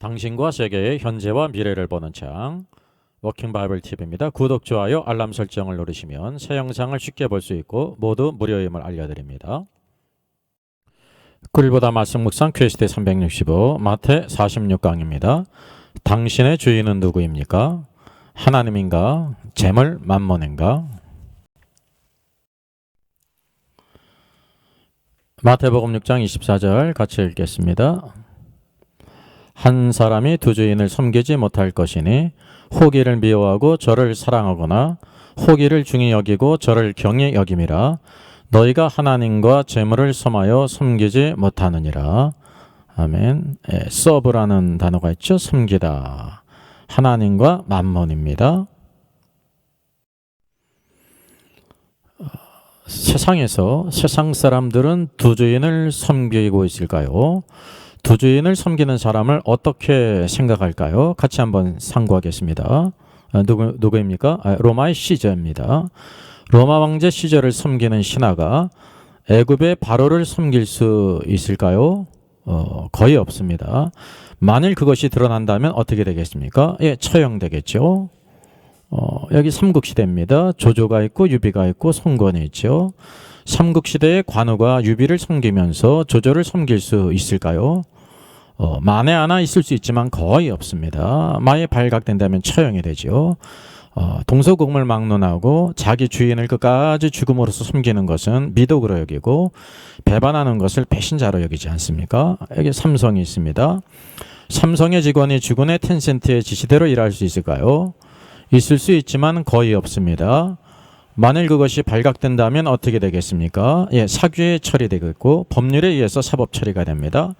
당신과 세계의 현재와 미래를 보는 창 워킹 바이블 TV입니다. 구독, 좋아요, 알람 설정을 누르시면 새 영상을 쉽게 볼 수 있고 모두 무료임을 알려드립니다. 글보다 말씀 묵상 퀘스트 365 마태 46강입니다. 당신의 주인은 누구입니까? 하나님인가? 재물 만몬인가? 마태복음 6장 24절 같이 읽겠습니다. 한 사람이 두 주인을 섬기지 못할 것이니 호기를 미워하고 저를 사랑하거나 호기를 중히 여기고 저를 경히 여김이라 너희가 하나님과 재물을 섬하여 섬기지 못하느니라. 아멘. 예, 서브라는 단어가 있죠. 섬기다. 하나님과 만몬입니다. 어, 세상에서 세상 사람들은 두 주인을 섬기고 있을까요? 두 주인을 섬기는 사람을 어떻게 생각할까요? 같이 한번 상고하겠습니다. 아, 누구 누구입니까? 아, 로마의 시저입니다. 로마 왕제 시저를 섬기는 신하가 애굽의 바로를 섬길 수 있을까요? 어, 거의 없습니다. 만일 그것이 드러난다면 어떻게 되겠습니까? 예, 처형되겠죠. 어, 여기 삼국시대입니다. 조조가 있고 유비가 있고 송건이 있죠. 삼국시대의 관우가 유비를 섬기면서 조조를 섬길 수 있을까요? 어, 만에 하나 있을 수 있지만 거의 없습니다. 만에 발각된다면 처형이 되죠. 어, 동서국을 막론하고 자기 주인을 끝까지 죽음으로써 섬기는 것은 미덕으로 여기고 배반하는 것을 배신자로 여기지 않습니까? 여기 삼성이 있습니다. 삼성의 직원이 주군의 텐센트의 지시대로 일할 수 있을까요? 있을 수 있지만 거의 없습니다. 만일 그것이 발각된다면 어떻게 되겠습니까? 예, 사규에 처리되겠고 법률에 의해서 사법 처리가 됩니다.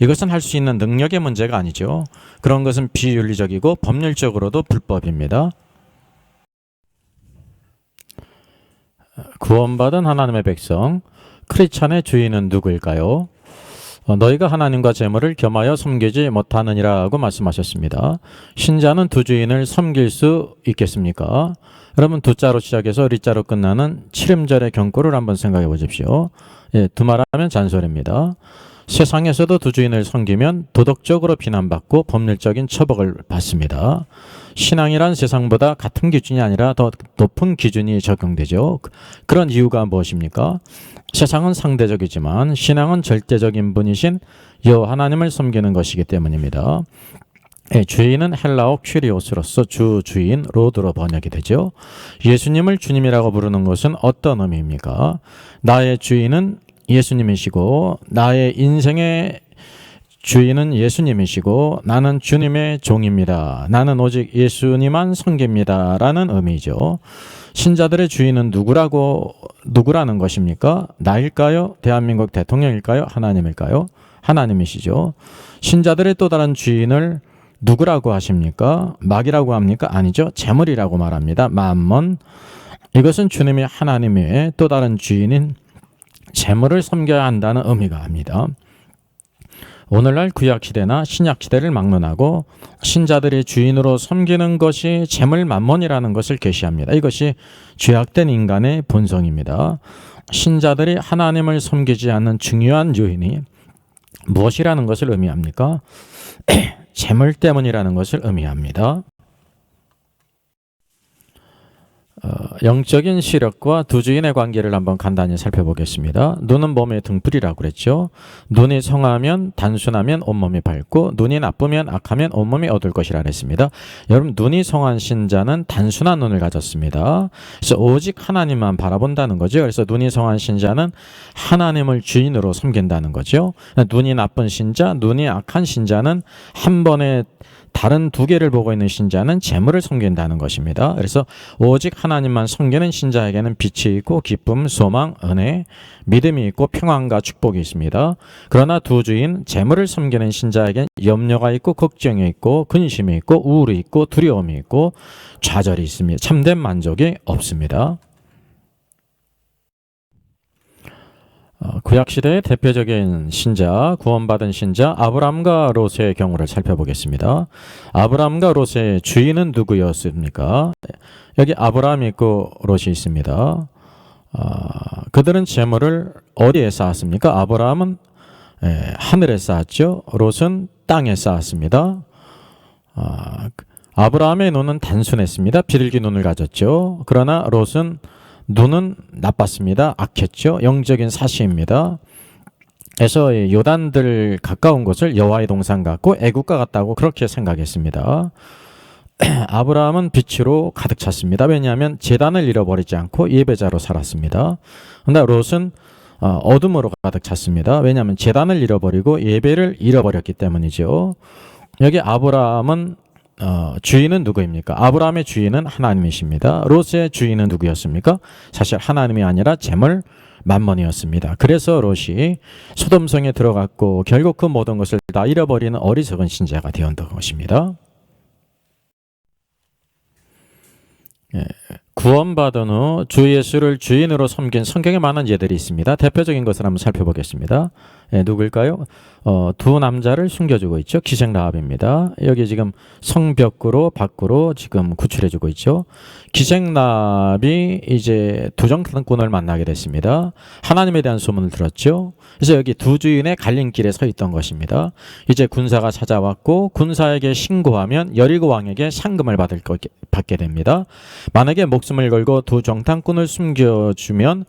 이것은 할 수 있는 능력의 문제가 아니죠. 그런 것은 비윤리적이고 법률적으로도 불법입니다. 구원받은 하나님의 백성, 크리스찬의 주인은 누구일까요? 어, 너희가 하나님과 재물을 겸하여 섬기지 못하느니라고 말씀하셨습니다. 신자는 두 주인을 섬길 수 있겠습니까? 여러분 두 자로 시작해서 리 자로 끝나는 칠음절의 경고를 한번 생각해 보십시오. 예, 두말하면 잔소리입니다. 세상에서도 두 주인을 섬기면 도덕적으로 비난받고 법률적인 처벌을 받습니다. 신앙이란 세상보다 같은 기준이 아니라 더 높은 기준이 적용되죠. 그런 이유가 무엇입니까? 세상은 상대적이지만 신앙은 절대적인 분이신 여 하나님을 섬기는 것이기 때문입니다. 예, 주인은 헬라어 큐리오스로서 주 주인 로드로 번역이 되죠. 예수님을 주님이라고 부르는 것은 어떤 의미입니까? 나의 주인은 예수님이시고 나의 인생의 주인은 예수님이시고 나는 주님의 종입니다. 나는 오직 예수님만 섬깁니다. 라는 의미죠. 신자들의 주인은 누구라고 누구라는 것입니까? 나일까요? 대한민국 대통령일까요? 하나님일까요? 하나님이시죠. 신자들의 또 다른 주인을 누구라고 하십니까? 막이라고 합니까? 아니죠. 재물이라고 말합니다. 만먼 이것은 주님이 하나님의 또 다른 주인인 재물을 섬겨야 한다는 의미가 합니다. 오늘날 구약 시대나 신약 시대를 막론하고 신자들이 주인으로 섬기는 것이 재물 만몬이라는 것을 계시합니다. 이것이 죄악된 인간의 본성입니다. 신자들이 하나님을 섬기지 않는 중요한 요인이 무엇이라는 것을 의미합니까? 재물 때문이라는 것을 의미합니다. 어, 영적인 시력과 두 주인의 관계를 한번 간단히 살펴보겠습니다. 눈은 몸의 등불이라고 그랬죠. 눈이 성하면 단순하면 온몸이 밝고 눈이 나쁘면 악하면 온몸이 어둘 것이라 그랬습니다. 여러분 눈이 성한 신자는 단순한 눈을 가졌습니다. 그래서 오직 하나님만 바라본다는 거죠. 그래서 눈이 성한 신자는 하나님을 주인으로 섬긴다는 거죠. 눈이 나쁜 신자, 눈이 악한 신자는 한 번에 다른 두 개를 보고 있는 신자는 재물을 섬긴다는 것입니다. 그래서 오직 하나 님만 섬기는 신자에게는 빛이 있고 기쁨, 소망, 은혜, 믿음이 있고 평안과 축복이 있습니다. 그러나 두 주인 재물을 섬기는 신자에게는 염려가 있고 걱정이 있고 근심이 있고 우울이 있고 두려움이 있고 좌절이 있습니다. 참된 만족이 없습니다. 구약 시대의 대표적인 신자, 구원받은 신자 아브람과 롯의 경우를 살펴보겠습니다. 아브람과 롯의 주인은 누구였습니까? 여기 아브람 있고 롯이 있습니다. 어, 그들은 재물을 어디에 쌓았습니까? 아브람은 예, 하늘에 쌓았죠. 롯은 땅에 쌓았습니다. 아, 아브라함의 눈은 단순했습니다. 비둘기 눈을 가졌죠. 그러나 롯은 눈은 나빴습니다. 악했죠. 영적인 사시입니다. 그래서 이 요단들 가까운 곳을 여호와의 동산 같고 애국가 같다고 그렇게 생각했습니다. 아브라함은 빛으로 가득 찼습니다. 왜냐하면 재단을 잃어버리지 않고 예배자로 살았습니다. 근데 롯은 어, 어둠으로 가득 찼습니다. 왜냐하면 재단을 잃어버리고 예배를 잃어버렸기 때문이죠. 여기 아브라함은 어, 주인은 누구입니까? 아브라함의 주인은 하나님이십니다. 롯의 주인은 누구였습니까? 사실 하나님이 아니라 재물 만mon이었습니다. 그래서 롯이 소돔성에 들어갔고 결국 그 모든 것을 다 잃어버리는 어리석은 신자가 되었던 것입니다. 예, 구원받은 후 주 예수를 주인으로 섬긴 성경에 많은 예들이 있습니다. 대표적인 것을 한번 살펴보겠습니다. 예, 누굴까요? 어, 두 남자를 숨겨주고 있죠. 기생 라합입니다. 여기 지금 성벽으로 밖으로 지금 구출해주고 있죠. 기생 라합이 이제 두정꾼을 만나게 됐습니다. 하나님에 대한 소문을 들었죠. 그래서 여기 두 주인의 갈림길에 서 있던 것입니다. 이제 군사가 찾아왔고 군사에게 신고하면 여리고 왕에게 상금을 받을 거, 받게 됩니다. 만약에 목숨을 걸고 두 정탐꾼을 숨겨주면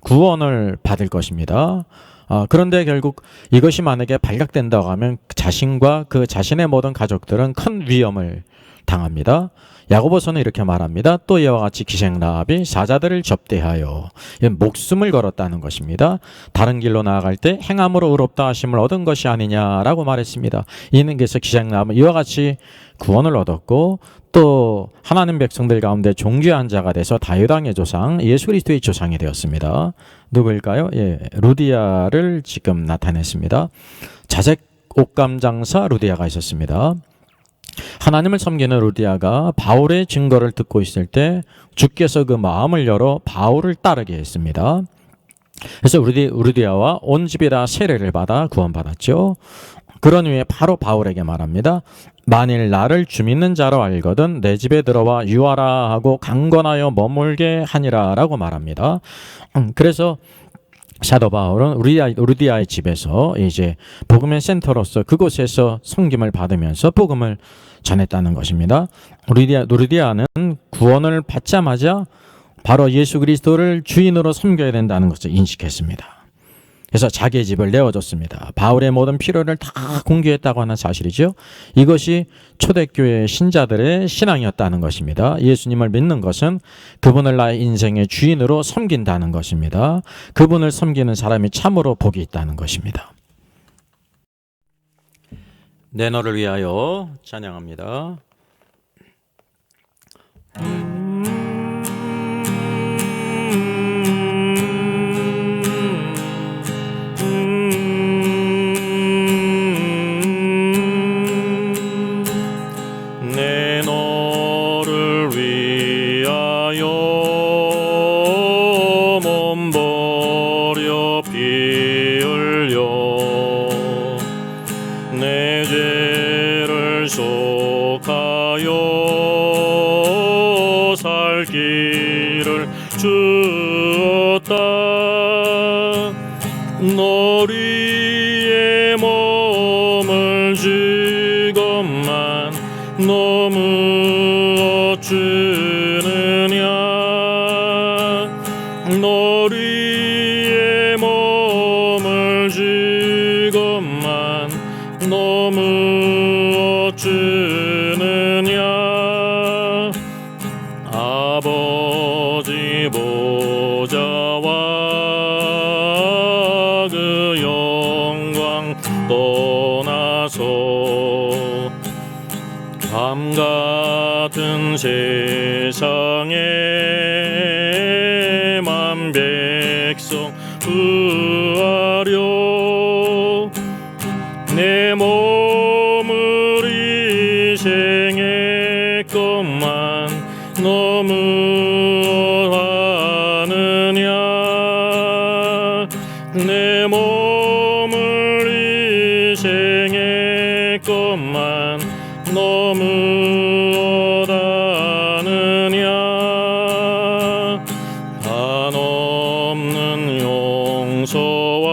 구원을 받을 것입니다. 아, 그런데 결국 이것이 만약에 발각된다고 하면 자신과 그 자신의 모든 가족들은 큰 위험을 당합니다. 야고보서는 이렇게 말합니다. 또 이와 같이 기생 라합이 사자들을 접대하여 목숨을 걸었다는 것입니다. 다른 길로 나아갈 때 행함으로 의롭다 하심을 얻은 것이 아니냐라고 말했습니다. 이는 그래서 기생 라합은 이와 같이 구원을 얻었고 또 하나님 백성들 가운데 종귀한 자가 돼서 다유당의 조상 예수 그리스도의 조상이 되었습니다. 누구일까요? 예, 루디아를 지금 나타냈습니다. 자색 옷감 장사 루디아가 있었습니다. 하나님을 섬기는 루디아가 바울의 증거를 듣고 있을 때 주께서 그 마음을 열어 바울을 따르게 했습니다. 그래서 루디, 루디아와 온 집이 다 세례를 받아 구원받았죠. 그런 후에 바로 바울에게 말합니다. 만일 나를 주 믿는 자로 알거든 내 집에 들어와 유하라 하고 강건하여 머물게 하니라라고 말합니다. 음, 그래서 사도 바울은 우리아, 우디아의 집에서 이제 복음의 센터로서 그곳에서 성김을 받으면서 복음을 전했다는 것입니다. 우리디아, 우디아는 구원을 받자마자 바로 예수 그리스도를 주인으로 섬겨야 된다는 것을 인식했습니다. 그래서 자기의 집을 내어줬습니다. 바울의 모든 필요를 다 공개했다고 하는 사실이죠. 이것이 초대교회 신자들의 신앙이었다는 것입니다. 예수님을 믿는 것은 그분을 나의 인생의 주인으로 섬긴다는 것입니다. 그분을 섬기는 사람이 참으로 복이 있다는 것입니다. 내 너를 위하여 찬양합니다. 내 하여 살 길을 주었다. 너리의 몸을 주것만 너무 어찌느냐? 너리의 몸을 주것만 너무 어찌 느냐 아버지 보좌와 그 영광 떠나서 밤 같은 세상에 만 백성 구하려 것만 너무 오다느냐? 한없는 용서와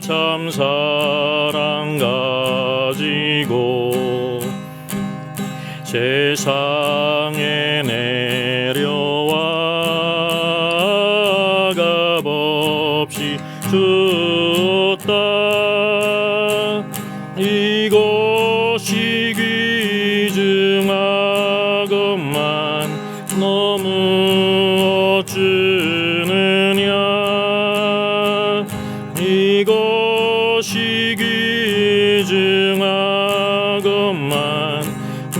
참 사랑 가지고 세상에 내 귀중하건만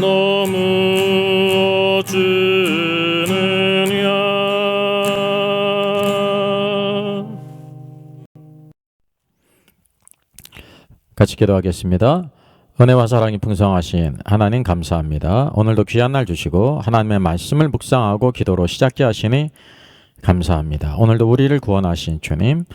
너무 어찌느냐 같이 기도하겠습니다. 은혜와 사랑이 풍성하신 하나님 감사합니다. 오늘도 귀한 날 주시고 하나님의 말씀을 묵상하고 기도로 시작게 하시니 감사합니다. 오늘도 우리를 구원하신 주님, 아,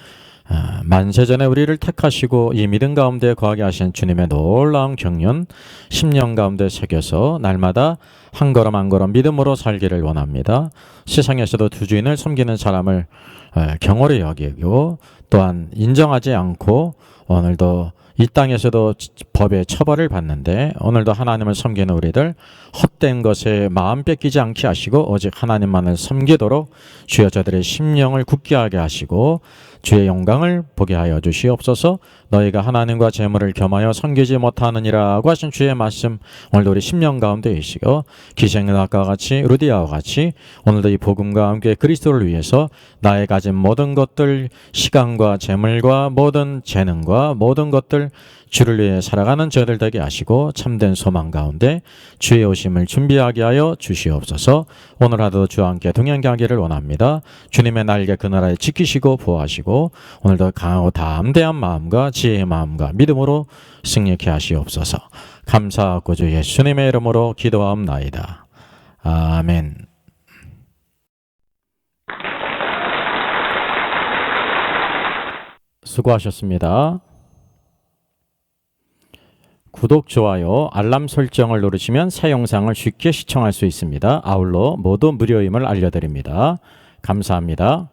만세전에 우리를 택하시고 이 믿음 가운데 거하게 하신 주님의 놀라운 경륜 10년 가운데 새겨서 날마다 한 걸음 한 걸음 믿음으로 살기를 원합니다. 세상에서도 두 주인을 섬기는 사람을 아, 경홀히 여기고 또한 인정하지 않고 오늘도 이 땅에서도 법의 처벌을 받는데 오늘도 하나님을 섬기는 우리들 헛된 것에 마음 뺏기지 않게 하시고 오직 하나님만을 섬기도록 주여 저들의 심령을 굳게 하게 하시고 주의 영광을 보게 하여 주시옵소서. 너희가 하나님과 재물을 겸하여 섬기지 못하느니라고 하신 주의 말씀 오늘도 우리 심령 가운데 있시고 기생학과 같이 루디아와 같이 오늘도 이 복음과 함께 그리스도를 위해서 나의 가진 모든 것들 시간과 재물과 모든 재능과 모든 것들 주를 위해 살아가는 저들 되게 하시고 참된 소망 가운데 주의 오심을 준비하게 하여 주시옵소서. 오늘 하루도 주와 함께 동행하기를 원합니다. 주님의 날개 그 나라에 지키시고 보호하시 고 오늘도 강하고 담대한 마음과 지혜의 마음과 믿음으로 승리케 하시옵소서 감사하고 주 예수님의 이름으로 기도하옵나이다 아멘 수고하셨습니다. 구독, 좋아요, 알람 설정을 누르시면 새 영상을 쉽게 시청할 수 있습니다. 아울러 모두 무료임을 알려드립니다. 감사합니다.